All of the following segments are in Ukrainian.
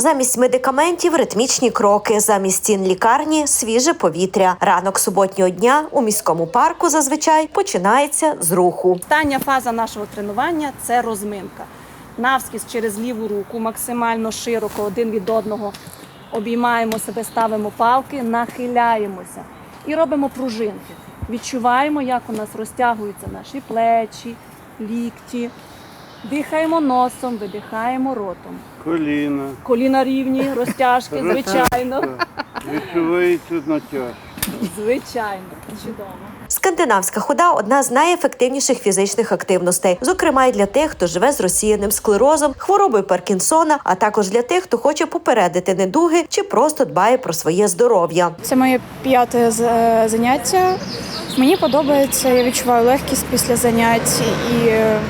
Замість медикаментів ритмічні кроки, замість стін лікарні свіже повітря. Ранок суботнього дня у міському парку зазвичай починається з руху. Остання фаза нашого тренування це розминка. Навскіз через ліву руку, максимально широко один від одного. Обіймаємо себе, ставимо палки, нахиляємося і робимо пружинки. Відчуваємо, як у нас розтягуються наші плечі, лікті. Дихаємо носом, видихаємо ротом. Коліна. Коліна рівні, розтяжки, звичайно. Відчувається натяг. Звичайно, чудово. Скандинавська хода одна з найефективніших фізичних активностей, зокрема й для тих, хто живе з розсіяним склерозом, хворобою Паркінсона, а також для тих, хто хоче попередити недуги чи просто дбає про своє здоров'я. Це моє п'яте з- е, заняття. Мені подобається, я відчуваю легкість після занять і е,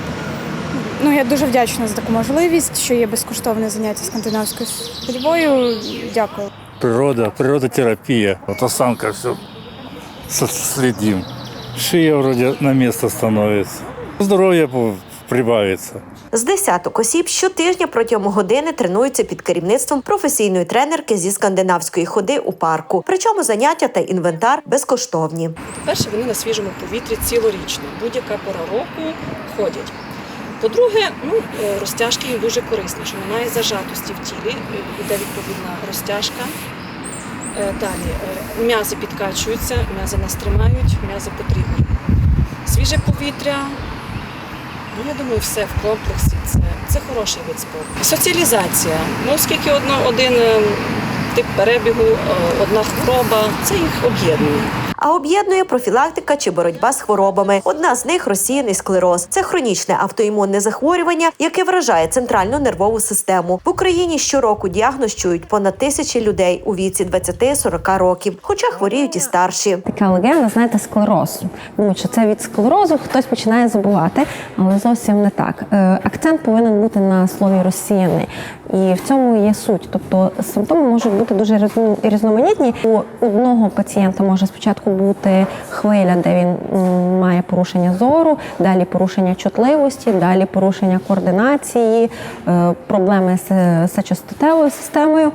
ну, я дуже вдячна за таку можливість, що є безкоштовне заняття скандинавською ходьбою. Дякую. Природа, природотерапия. Вот осанка все следим. Шея вроде на место становится. Здоровье по- прибавится. З десяток осіб щотижня протягом години тренуються під керівництвом професійної тренерки зі скандинавської ходи у парку. Причому заняття та інвентар безкоштовні. По-перше, вони на свіжому повітрі цілорічно, будь-яка пора року ходять. По-друге, ну, е, розтяжки їм дуже корисні, що немає зажатості в тілі, е, йде відповідна розтяжка. Е, Далі м'язи підкачуються, м'язи нас тримають, м'язи потрібні. Свіже повітря. Ну, я думаю, все в комплексі. Це, це хороший вид спорту. Соціалізація. Ну, оскільки один тип перебігу, одна хвороба, це їх об'єднує. А об'єднує профілактика чи боротьба з хворобами. Одна з них розсіяний склероз. Це хронічне автоімунне захворювання, яке вражає центральну нервову систему. В Україні щороку діагностують понад тисячі людей у віці 20-40 років, хоча хворіють і старші. така легенда, знаєте, склероз. Думаю, що це від склерозу хтось починає забувати, але зовсім не так. Е, Акцент повинен бути на слові розсіяний. І в цьому є суть. Тобто симптоми можуть бути дуже різно- різноманітні. У одного пацієнта може спочатку бути хвиля, де він має порушення зору, далі порушення чутливості, далі порушення координації, е, проблеми з сечостатевою системою.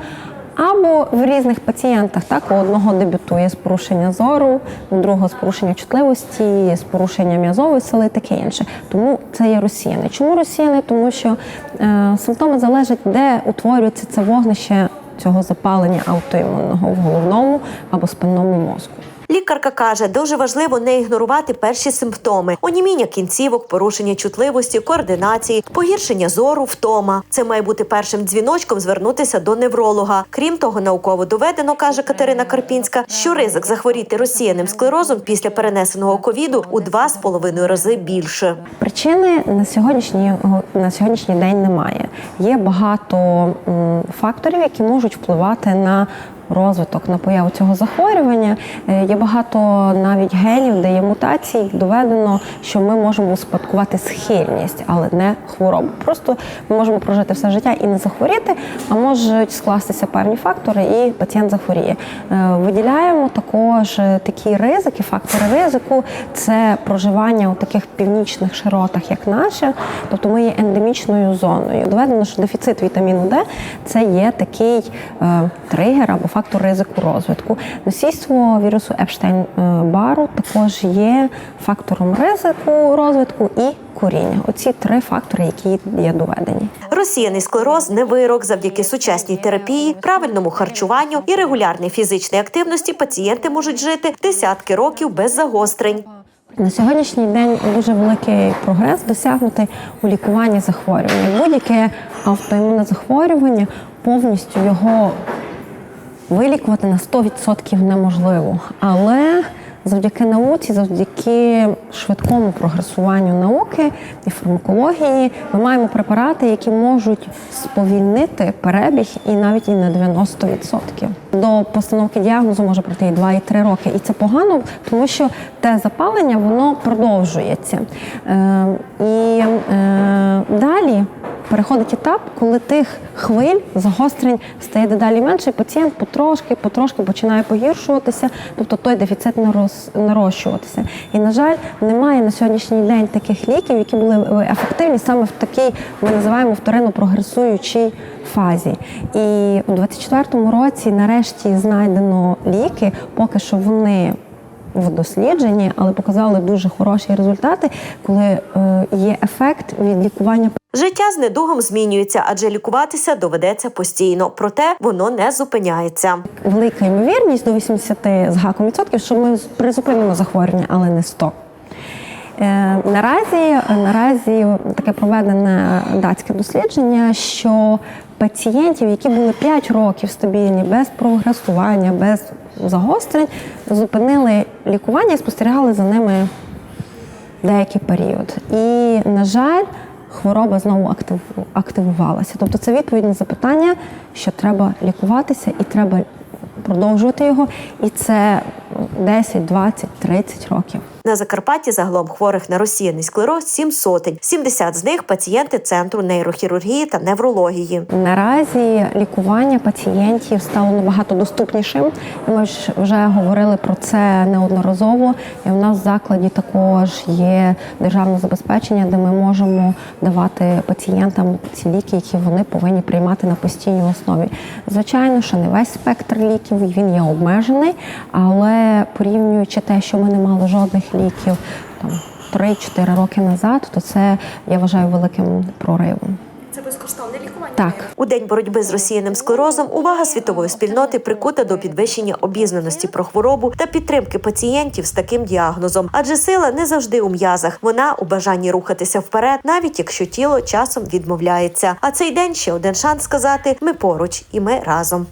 Або в різних пацієнтах так у одного дебютує з порушення зору, у другого з порушення чутливості, з порушення м'язової сили, таке інше. Тому це є розсіяне. Чому розсіяне? Тому що е, симптоми залежать, де утворюється це вогнище цього запалення аутоімунного в головному або спинному мозку. Лікарка каже, дуже важливо не ігнорувати перші симптоми: оніміння кінцівок, порушення чутливості, координації, погіршення зору, втома. Це має бути першим дзвіночком звернутися до невролога. Крім того, науково доведено, каже Катерина Карпінська, що ризик захворіти розсіяним склерозом після перенесеного ковіду у два з половиною рази більше. Причини на сьогоднішній на сьогоднішній день немає. Є багато факторів, які можуть впливати на розвиток, на появу цього захворювання. Е, Є багато навіть генів, де є мутації. Доведено, що ми можемо успадкувати схильність, але не хворобу. Просто ми можемо прожити все життя і не захворіти, а можуть скластися певні фактори, і пацієнт захворіє. Е, Виділяємо також е, такі ризики, фактори ризику це проживання у таких північних широтах, як наша, тобто ми є ендемічною зоною. Доведено, що дефіцит вітаміну Д це є такий тригер або фактор ризику розвитку. Носійство вірусу Епштейн-Бару також є фактором ризику розвитку і куріння. Оці три фактори, які є доведені. Розсіяний склероз не вирок завдяки сучасній терапії, правильному харчуванню і регулярній фізичній активності пацієнти можуть жити десятки років без загострень. На сьогоднішній день дуже великий прогрес досягнутий у лікуванні захворювання. Будь-яке автоімунне захворювання повністю його вилікувати на 100% неможливо. Але завдяки науці, завдяки швидкому прогресуванню науки і фармакології, ми маємо препарати, які можуть сповільнити перебіг і навіть і на 90%. До постановки діагнозу може пройти і 2, і 3 роки. І це погано, тому що те запалення воно продовжується. Е, і е, далі переходить етап, коли тих хвиль загострень стає дедалі менше, і пацієнт потрошки, потрошки починає погіршуватися, тобто той дефіцит нарощуватися. І, на жаль, немає на сьогоднішній день таких ліків, які були ефективні саме в такій, ми називаємо вторинно прогресуючій фазі. І у 24-му році нарешті знайдено ліки, поки що вони в дослідженні, але показали дуже хороші результати, коли е, є ефект від лікування Життя з недугом змінюється, адже лікуватися доведеться постійно. Проте воно не зупиняється. велика ймовірність до 80 з гаком відсотків, що ми призупинимо захворювання, але не 100. Е, Наразі, наразі таке проведене датське дослідження, що пацієнтів, які були 5 років стабільні, без прогресування, без загострень, зупинили лікування і спостерігали за ними деякий період. І, на жаль, хвороба знову активувалася. Тобто це відповідь на запитання, що треба лікуватися і треба продовжувати його. І це 10, 20, 30 років. На Закарпатті загалом хворих на розсіяний склероз 7 сотень. 70 з них пацієнти центру нейрохірургії та неврології. Наразі лікування пацієнтів стало набагато доступнішим. Ми ж вже говорили про це неодноразово. І в нас в закладі також є державне забезпечення, де ми можемо давати пацієнтам ці ліки, які вони повинні приймати на постійній основі. Звичайно, що не весь спектр ліків він є обмежений, але порівнюючи те, що ми не мали жодних ліків там 3-4 роки назад, то це я вважаю великим проривом. Це безкоштовне лікування. Так. У день боротьби з розсіяним склерозом увага світової спільноти прикута до підвищення обізнаності про хворобу та підтримки пацієнтів з таким діагнозом. Адже сила не завжди у м'язах. Вона у бажанні рухатися вперед, навіть якщо тіло часом відмовляється. А цей день ще один шанс сказати: ми поруч і ми разом.